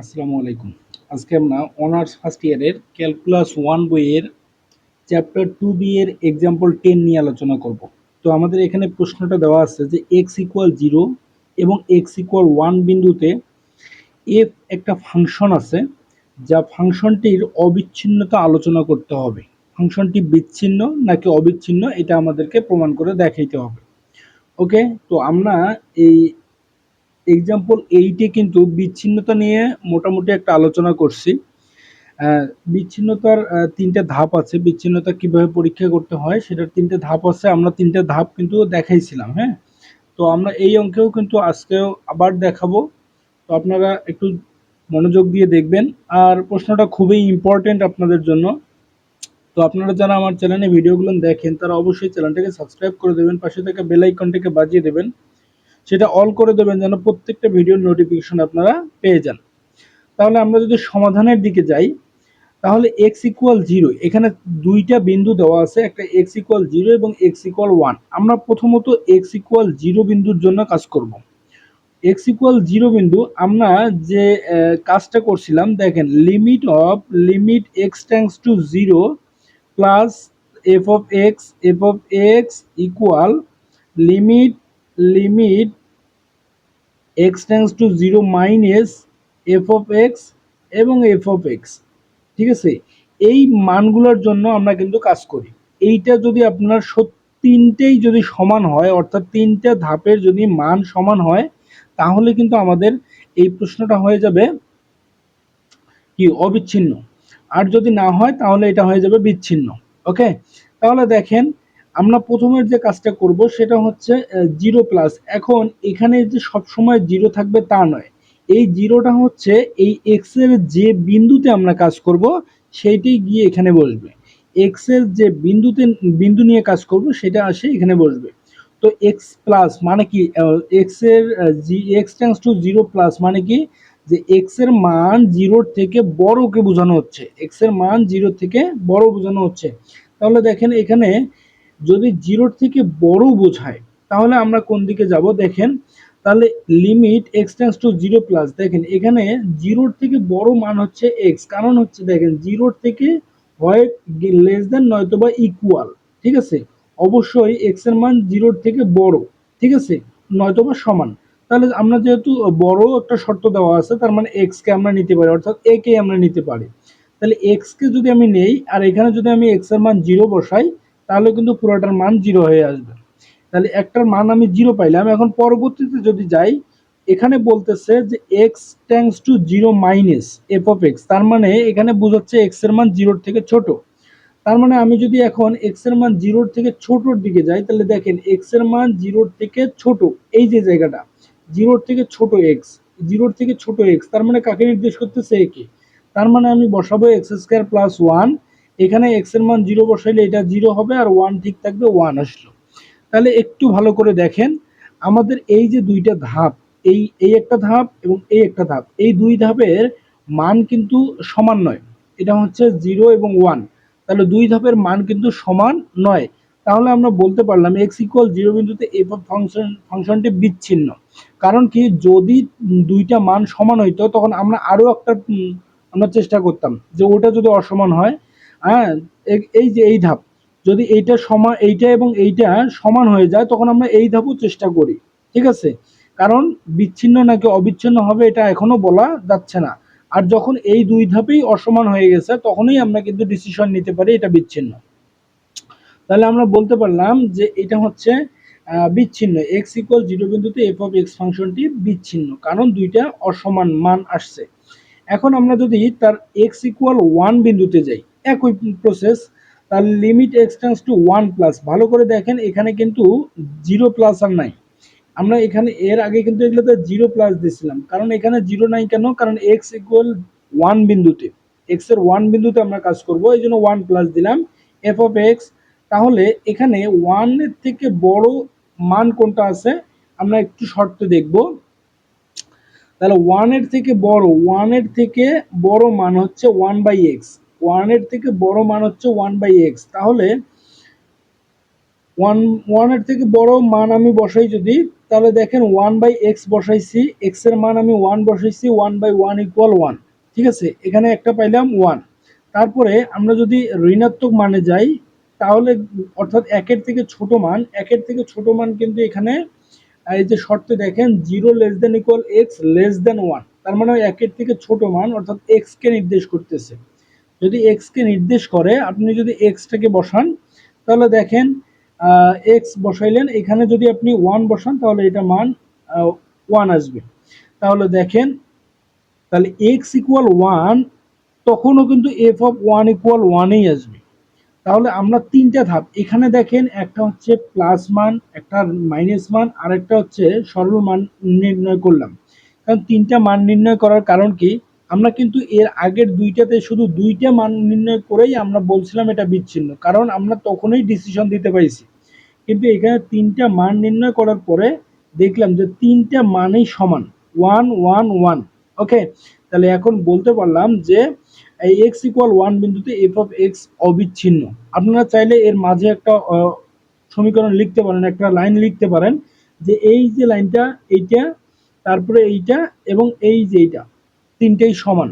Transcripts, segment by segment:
আসসালামু আলাইকুম। আজকে আমরা অনার্স ফার্স্ট ইয়ারের ক্যালকুলাস ওয়ান বইয়ের চ্যাপ্টার টু বি এর এক্সাম্পল টেন নিয়ে আলোচনা করব। তো আমাদের এখানে প্রশ্নটা দেওয়া আছে যে এক্স ইকুয়াল জিরো এবং এক্স ইকুয়াল ওয়ান বিন্দুতে এফ একটা ফাংশন আছে যা ফাংশনটির অবিচ্ছিন্নতা আলোচনা করতে হবে। ফাংশনটি বিচ্ছিন্ন নাকি অবিচ্ছিন্ন এটা আমাদেরকে প্রমাণ করে দেখাইতে হবে। ওকে তো আমরা এই এক্সাম্পল এইটে কিন্তু বিচ্ছিন্নতা নিয়ে মোটামুটি একটা আলোচনা করছি। বিচ্ছিন্নতার তিনটে ধাপ আছে। বিচ্ছিন্নতা কীভাবে পরীক্ষা করতে হয়, সেটার তিনটে ধাপ আছে। আমরা তিনটে ধাপ কিন্তু দেখাইছিলাম হ্যাঁ? তো আমরা এই অঙ্কেও কিন্তু আজকেও আবার দেখাবো। তো আপনারা একটু মনোযোগ দিয়ে দেখবেন। আর প্রশ্নটা খুবই ইম্পর্টেন্ট আপনাদের জন্য। তো আপনারা যারা আমার চ্যানেলে ভিডিওগুলো দেখেন, তারা অবশ্যই চ্যানেলটাকে সাবস্ক্রাইব করে দেবেন, পাশে থেকে বেল আইকনটাকে বাজিয়ে দেবেন। সেটা অল করে দেবেন যেন প্রত্যেকটা ভিডিওর নোটিফিকেশন আপনারা পেয়ে যান। তাহলে আমরা যদি সমাধানের দিকে যাই, তাহলে এক্স ইকুয়াল জিরো এখানে দুইটা বিন্দু দেওয়া আছে, একটা এক্স ইকুয়াল জিরো এবং এক্স ইকুয়াল ওয়ান আমরা প্রথমত এক্স ইকুয়াল জিরো বিন্দুর জন্য কাজ করব। এক্স ইকুয়াল জিরো বিন্দু, আমরা যে কাজটা করছিলাম, দেখেন limit of limit x tends to zero plus f of x f of x equal limit limit x tends to zero minus f of x এবং এফ অফ এক্স ঠিক আছে? এই মানগুলোর জন্য আমরা কিন্তু কাজ করি। এইটা যদি আপনার তিনটেই যদি সমান হয়, অর্থাৎ তিনটা ধাপের যদি মান সমান হয়, তাহলে কিন্তু আমাদের এই প্রশ্নটা হয়ে যাবে কি? অবিচ্ছিন্ন। আর যদি না হয়, তাহলে এটা হয়ে যাবে বিচ্ছিন্ন। ওকে? তাহলে দেখেন আমরা প্রথমের যে কাজটা করব সেটা হচ্ছে জিরো প্লাস এখন এখানে যে সব সময় জিরো থাকবে তা নয়। এই জিরোটা হচ্ছে এই এক্সের যে বিন্দুতে আমরা কাজ করব সেইটাই গিয়ে এখানে বসবে। এক্সের যে বিন্দুতে, বিন্দু নিয়ে কাজ করব, সেটা আসে এখানে বসবে। তো এক্স প্লাস মানে কি? এক্সের g x tends to zero plus মানে কি? যে এক্সের মান জিরোর থেকে বড়কে বোঝানো হচ্ছে। এক্সের মান জিরো থেকে বড় বোঝানো হচ্ছে। তাহলে দেখেন এখানে যদি জিরোর থেকে বড় বোঝায়, তাহলে আমরা কোন দিকে যাব? দেখেন, তাহলে limit x tends to zero plus দেখেন, এখানে জিরোর থেকে বড় মান হচ্ছে এক্স কারণ হচ্ছে দেখেন জিরোর থেকে হয় লেস দেন নয়তো বা ইকুয়াল ঠিক আছে? অবশ্যই এক্সের মান জিরোর থেকে বড়, ঠিক আছে? নয়তো বা সমান। তাহলে আমরা যেহেতু বড় একটা শর্ত দেওয়া আছে, তার মানে এক্স কে আমরা নিতে পারি, অর্থাৎ এ কে আমরা নিতে পারি। তাহলে এক্স কে যদি আমি নেই, আর এখানে যদি আমি এক্সের মান জিরো বসাই তাহলে কিন্তু পুরোটার মান জিরো হয়ে আসবে। তাহলে একটার মান আমি জিরো পাইলাম। এখন পরবর্তীতে যদি যাই, এখানে বলতেছে যে x tends to zero minus f of x তার মানে এখানে বোঝাচ্ছে এক্সের মান জিরোর থেকে ছোট। তার মানে আমি যদি এখন এক্সের মান জিরোর থেকে ছোটর দিকে যাই, তাহলে দেখেন এক্সের মান জিরোর থেকে ছোট, এই যে জায়গাটা জিরোর থেকে ছোট এক্স জিরোর থেকে ছোট এক্স তার মানে কাকে নির্দেশ করতেছে একে? তার মানে আমি বসাবো এক্স স্কোয়ার প্লাস ওয়ান এখানে এক্সের মান জিরো বসাইলে এটা জিরো হবে আর ওয়ান ঠিক থাকবে ওয়ান আসলো। তাহলে একটু ভালো করে দেখেন, আমাদের এই যে দুইটা ধাপ, এই এই একটা ধাপ এবং এই একটা ধাপ, এই দুই ধাপের মান কিন্তু সমান নয়। এটা হচ্ছে জিরো এবং ওয়ান তাহলে দুই ধাপের মান কিন্তু সমান নয়। তাহলে আমরা বলতে পারলাম এক্স ইকুয়াল জিরো বিন্দুতে এফ ফাংশন ফাংশনটি বিচ্ছিন্ন। কারণ কি, যদি দুইটা মান সমান হইতো, তখন আমরা আরও একটা আমরা চেষ্টা করতাম যে ওটা যদি অসমান হয় হ্যাঁ এই যে এই ধাপ, যদি এইটা সমান, এইটা এবং এইটা সমান হয়ে যায়, তখন আমরা এই ধাপও চেষ্টা করি, ঠিক আছে? কারণ বিচ্ছিন্ন নাকি অবিচ্ছিন্ন হবে এটা এখনও বলা যাচ্ছে না। আর যখন এই দুই ধাপেই অসমান হয়ে গেছে, তখনই আমরা কিন্তু ডিসিশন নিতে পারি এটা বিচ্ছিন্ন। তাহলে আমরা বলতে পারলাম যে এটা হচ্ছে বিচ্ছিন্ন। এক্স ইকুয়াল জিরো বিন্দুতে এফ অফ এক্স ফাংশনটি বিচ্ছিন্ন, কারণ দুইটা অসমান মান আসছে। এখন আমরা যদি তার এক্স ইকুয়াল ওয়ান বিন্দুতে যাই একই প্রসেস তার limit x tends to one plus ভালো করে দেখেন, এখানে কিন্তু জিরো প্লাস আর নাই। আমরা এখানে, এর আগে কিন্তু এগুলোতে জিরো প্লাস দিয়েছিলাম। কারণ এখানে জিরো নাই কেন? কারণ এক্স ইকুয়াল ওয়ান বিন্দুতে। এক্সের ওয়ান বিন্দুতে আমরা কাজ করব, এই জন্য ওয়ান প্লাস দিলাম। এফ অফ এক্স তাহলে এখানে ওয়ানের থেকে বড় মান কোনটা আছে? আমরা একটু শর্তে দেখব। তাহলে ওয়ানের থেকে বড় ওয়ানের থেকে বড় মান হচ্ছে ওয়ান বাই এক্স ওয়ানের থেকে বড় মান হচ্ছে ওয়ান বাই এক্স তাহলে ওয়ান ওয়ানের থেকে বড় মান আমি বসাই যদি, তাহলে দেখেন ওয়ান বাই এক্স বসাইছি এক্সের মান আমি ওয়ান বসাইছি one by one equal one ঠিক আছে? এখানে একটা পাইলাম ওয়ান তারপরে আমরা যদি ঋণাত্মক মানে যাই, তাহলে অর্থাৎ একের থেকে ছোট মান, একের থেকে ছোট মান কিন্তু এখানে, এই যে শর্তে দেখেন zero less than equal x less than one তার মানে একের থেকে ছোট মান, অর্থাৎ এক্স কে নির্দেশ করতেছে। যদি এক্স কে নির্দেশ করে, আপনি যদি এক্সটাকে বসান, তাহলে দেখেন এক্স বসাইলেন, এখানে যদি আপনি ওয়ান বসান, তাহলে এটা মান ওয়ান আসবে। তাহলে দেখেন, তাহলে এক্স ইকুয়াল ওয়ান তখনও কিন্তু এফ অফ ওয়ান ইকুয়াল ওয়ানেই আসবে। তাহলে আমরা তিনটা ধাপ, এখানে দেখেন, একটা হচ্ছে প্লাস মান, একটা মাইনাস মান আর একটা হচ্ছে সরল মান নির্ণয় করলাম। কারণ তিনটা মান নির্ণয় করার কারণ কি? আমরা কিন্তু এর আগের দুইটাতে শুধু দুইটা মান নির্ণয় করেই আমরা বলছিলাম এটা বিচ্ছিন্ন, কারণ আমরা তখনই ডিসিশন দিতে পাইছি। কিন্তু এখানে তিনটা মান নির্ণয় করার পরে দেখলাম যে তিনটা মানই সমান। ওয়ান ওয়ান ওয়ান ওকে তাহলে এখন বলতে পারলাম যে এই এক্স ইকুয়াল ওয়ান বিন্দুতে এফ অফ এক্স অবিচ্ছিন্ন। আপনারা চাইলে এর মাঝে একটা সমীকরণ লিখতে পারেন, একটা লাইন লিখতে পারেন যে এই যে লাইনটা এইটা, তারপরে এইটা এবং এই যে এইটা। তিনটেই সমান।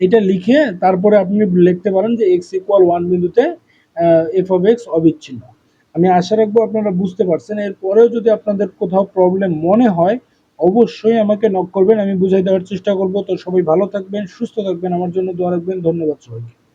এটা লিখে তারপরে আপনি লিখতে পারেন যে এক্স ইকুয়াল ওয়ান বিন্দুতে এফ অফ এক্স অবিচ্ছিন্ন। আমি আশা রাখব আপনারা বুঝতে পারছেন। এরপরেও যদি আপনাদের কোথাও প্রবলেম মনে হয়, অবশ্যই আমাকে নক করবেন। আমি বুঝাই দেওয়ার চেষ্টা করব। তো সবাই ভালো থাকবেন, সুস্থ থাকবেন। আমার জন্য দোয়া রাখবেন। ধন্যবাদ সবাইকে।